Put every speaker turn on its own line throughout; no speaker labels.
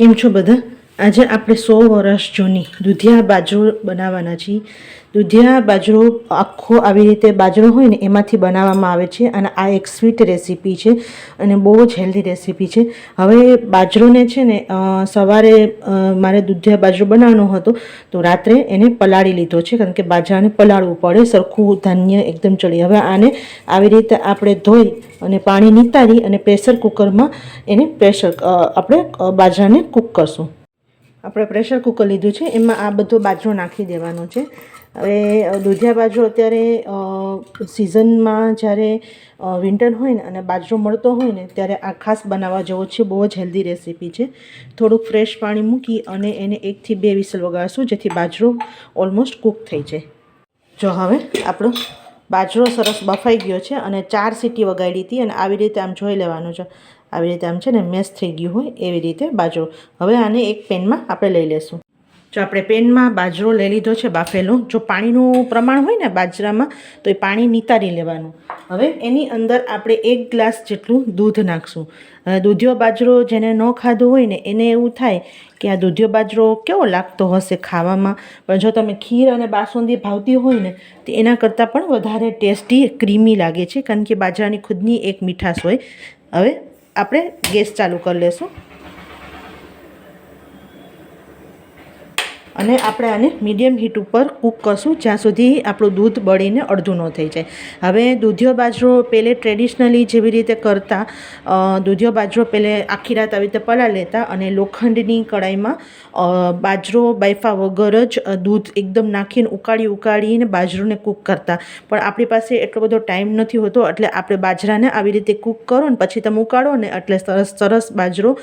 કેમ છો બધા આજે આપણે સો વર્ષ જૂની દૂધિયા બાજરો બનાવવાના છીએ. દૂધિયા બાજરો આખો આવી રીતે બાજરો હોય ને એમાંથી બનાવવામાં આવે છે અને આ એક સ્વીટ રેસીપી છે અને બહુ જ હેલ્ધી રેસીપી છે. હવે બાજરોને છે ને સવારે મારે દૂધિયા બાજરો બનાવવાનો હતો તો રાત્રે એને પલાળી લીધો છે કારણ કે બાજરાને પલાળવું પડે, સરખું ધાન્ય એકદમ ચડી. હવે આને આવી રીતે આપણે ધોઈ અને પાણી નીતારી અને પ્રેશર કુકરમાં એને પ્રેશર આપણે બાજરાને કૂક કરશું. આપણે પ્રેશર કુકર લીધું છે, એમાં આ બધો બાજરો નાખી દેવાનો છે. હવે દૂધિયા બાજરો અત્યારે સિઝનમાં જ્યારે વિન્ટર હોય ને અને બાજરો મળતો હોય ને, ત્યારે આ ખાસ બનાવવા જેવો છે, બહુ જ હેલ્ધી રેસીપી છે. થોડુંક ફ્રેશ પાણી મૂકી અને એને એકથી બે વિસલ વગાડશું, જેથી બાજરો ઓલમોસ્ટ કૂક થઈ જાય. જો હવે, આપણો બાજરો સરસ બફાઈ ગયો છે અને ચાર સીટી વગાડી હતી અને આવી રીતે આમ જોઈ લેવાનું છે. આવી રીતે આમ છે ને મેસ થઈ ગયું હોય એવી રીતે બાજરો. હવે આને એક પેનમાં આપણે લઈ લેશું. જો આપણે પેનમાં બાજરો લઈ લીધો છે બાફેલો, જો પાણીનું પ્રમાણ હોય ને બાજરામાં, તો એ પાણી નિતારી લેવાનું. હવે એની અંદર આપણે એક ગ્લાસ જેટલું દૂધ નાખશું. દૂધિયો બાજરો જેને ન ખાધો હોય ને એને એવું થાય કે આ દૂધિયો બાજરો કેવો લાગતો હશે ખાવામાં. પણ જો તમે ખીર અને બાસુંદી ભાવતી હોય ને, તો એના કરતાં પણ વધારે ટેસ્ટી, ક્રીમી લાગે છે. કારણ કે બાજરાની ખુદની એક મીઠાશ હોય. હવે આપણે ગેસ ચાલુ કરી લેશું. અને આપણે આને મીડિયમ હીટ ઉપર કૂક કરશું, જ્યાં સુધી આપણું દૂધ બળીને અડધું ન થઈ જાય. હવે દૂધિયો બાજરો પહેલે ટ્રેડિશનલી જેવી રીતે કરતા દૂધિયો બાજરો પહેલે આખી રાત આવી રીતે પલા લેતા અને લોખંડની કડાઈમાં બાજરો બાયફા વગર જ દૂધ એકદમ નાખીને ઉકાળી ઉકાળીને બાજરોને કૂક કરતા. પણ આપણી પાસે એટલો બધો ટાઈમ નથી હોતો, એટલે આપણે બાજરાને આવી રીતે કૂક કરો ને પછી તમે ઉકાળો ને એટલે સરસ સરસ બાજરો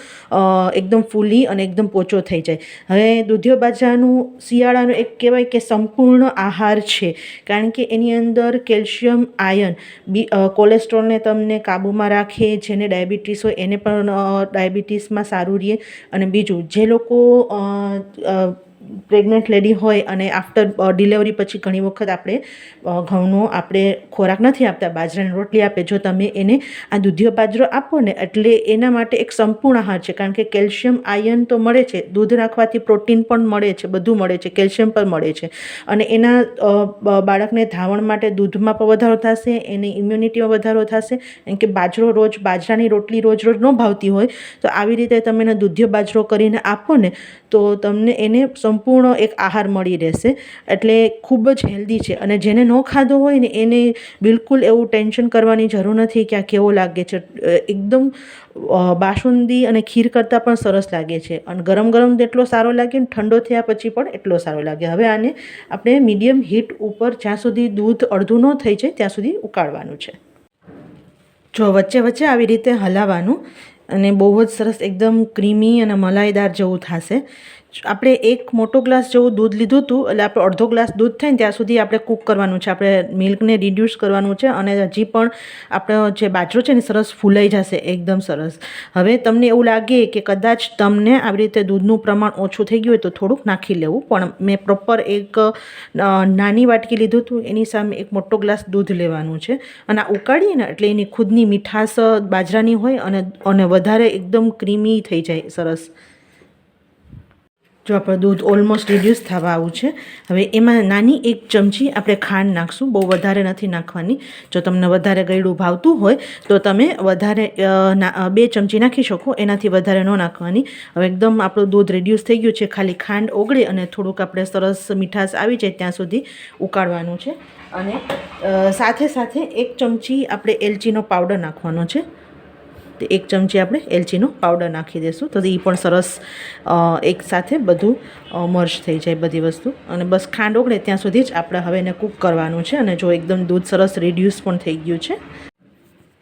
એકદમ ફૂલી અને એકદમ પોચો થઈ જાય. હવે દૂધિયો બાજરાનું શિયાળાનું એક કહેવાય કે સંપૂર્ણ આહાર છે. કારણ કે એની અંદર કેલ્શિયમ, આયન, બી કોલેસ્ટ્રોલને તમને કાબૂમાં રાખે, જેને ડાયાબિટીસ હોય એને પણ ડાયાબિટીસમાં સારું રહે અને બીજું, જે લોકો પ્રેગ્નન્ટ લેડી હોય અને આફ્ટર ડિલિવરી પછી ઘણી વખત આપણે ઘઉંનો આપણે ખોરાક નથી આપતા, બાજરાની રોટલી આપે. જો તમે એને આ દૂધિયો બાજરો આપો ને, એટલે એના માટે એક સંપૂર્ણ આહાર છે. કારણ કે કેલ્શિયમ, આયન તો મળે છે. દૂધ રાખવાથી પ્રોટીન પણ મળે છે. બધું મળે છે. કેલ્શિયમ પણ મળે છે. અને એના બાળકને ધાવણ માટે દૂધમાં પણ વધારો થશે, એની ઇમ્યુનિટીમાં વધારો થશે. કેમ કે બાજરો રોજ, બાજરાની રોટલી રોજ રોજ ન ભાવતી હોય. તો આવી રીતે તમે એને દૂધિયો બાજરો કરીને આપો ને, તો તમને એને સંપૂર્ણ એક આહાર મળી રહેશે. એટલે ખૂબ જ હેલ્ધી છે. અને જેને ન ખાધો હોય ને એને બિલકુલ એવું ટેન્શન કરવાની જરૂર નથી કે આ કેવો લાગે છે. એકદમ બાસુંદી અને ખીર કરતાં પણ સરસ લાગે છે. અને ગરમ ગરમ જેટલો સારો લાગે ને ઠંડો થયા પછી પણ એટલો સારો લાગે. હવે આને આપણે મીડિયમ હીટ ઉપર જ્યાં સુધી દૂધ અડધું ન થઈ જાય ત્યાં સુધી ઉકાળવાનું છે. જો વચ્ચે વચ્ચે આવી રીતે હલાવવાનું અને બહુ જ સરસ એકદમ ક્રીમી અને મલાઈદાર જેવું થશે. આપણે એક મોટો ગ્લાસ જેવું દૂધ લીધું હતું, એટલે આપણે અડધો ગ્લાસ દૂધ થાય ને ત્યાં સુધી આપણે કૂક કરવાનું છે. આપણે મિલ્કને રિડ્યુસ કરવાનું છે અને હજી પણ આપણો જે બાજરો છે ને સરસ ફૂલાઈ જશે, એકદમ સરસ. હવે તમને એવું લાગે કે કદાચ તમને આવી રીતે દૂધનું પ્રમાણ ઓછું થઈ ગયું હોય તો થોડુંક નાખી લેવું, પણ મેં પ્રોપર એક નાની વાટકી લીધું હતું, એની સામે એક મોટો ગ્લાસ દૂધ લેવાનું છે. અને આ ઉકાળીએ ને એટલે એની ખુદની મીઠાશ બાજરાની હોય અને અને વધારે એકદમ ક્રીમી થઈ જાય, સરસ. જો આપણું દૂધ ઓલમોસ્ટ રિડ્યુસ થવા આવું છે, હવે એમાં નાની એક ચમચી આપણે ખાંડ નાખશું, બહુ વધારે નથી નાખવાની. જો તમને વધારે ગળ્યું ભાવતું હોય, તો તમે વધારે બે ચમચી નાખી શકો, એનાથી વધારે ન નાખવાની. હવે એકદમ આપણું દૂધ રિડ્યુસ થઈ ગયું છે, ખાલી ખાંડ ઓગળે અને થોડુંક આપણે સરસ મીઠાશ આવી જાય ત્યાં સુધી ઉકાળવાનું છે. અને સાથે સાથે એક ચમચી આપણે એલચીનો પાવડર નાખવાનો છે. એક ચમચી આપણે એલચીનો પાવડર નાખી દઈશું તો એ પણ સરસ એક સાથે બધું મર્જ થઈ જાય બધી વસ્તુ. અને બસ ખાંડ ઓગળે ત્યાં સુધી જ આપણે હવે એને કૂક કરવાનું છે. અને જો એકદમ દૂધ સરસ રિડ્યુસ પણ થઈ ગયું છે.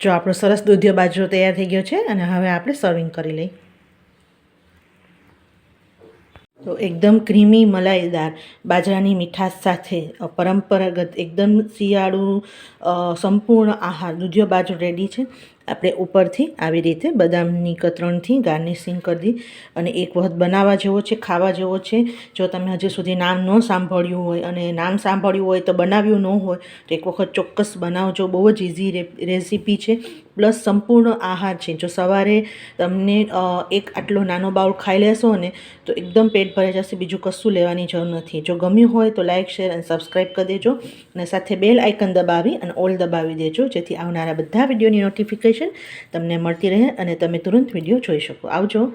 જો આપણો સરસ દૂધિયો બાજરો તૈયાર થઈ ગયો છે અને હવે આપણે સર્વિંગ કરી લઈએ. તો એકદમ ક્રીમી મલાઈદાર બાજરાની મીઠાશ સાથે પરંપરાગત એકદમ શિયાળુ સંપૂર્ણ આહાર દૂધિયો બાજરો રેડી છે. આપણે ઉપરથી આવી રીતે બદામની કતરણથી ગાર્નિશિંગ કરી દી અને એક વખત બનાવવા જેવો છે, ખાવા જેવો છે. જો તમે હજી સુધી નામ ન સાંભળ્યું હોય અને નામ સાંભળ્યું હોય તો બનાવ્યું ન હોય તો એક વખત ચોક્કસ બનાવજો. બહુ જ ઇઝી રેસીપી છે. પ્લસ સંપૂર્ણ આહાર છે. જો સવારે તમને એક આટલો નાનો બાઉલ ખાઈ લેશો ને તો એકદમ પેટ ભરાઈ જશે. બીજું કશું લેવાની જરૂર નથી. જો ગમ્યું હોય તો લાઇક શેર અને સબસ્ક્રાઈબ કરી દેજો. અને સાથે બેલ આઇકન દબાવી અને ઓલ દબાવી દેજો. જેથી આવનારા બધા વિડીયોની નોટિફિકેશન તમને મળતી રહે અને તમે તુરંત વીડિયો જોઈ શકો. આવજો.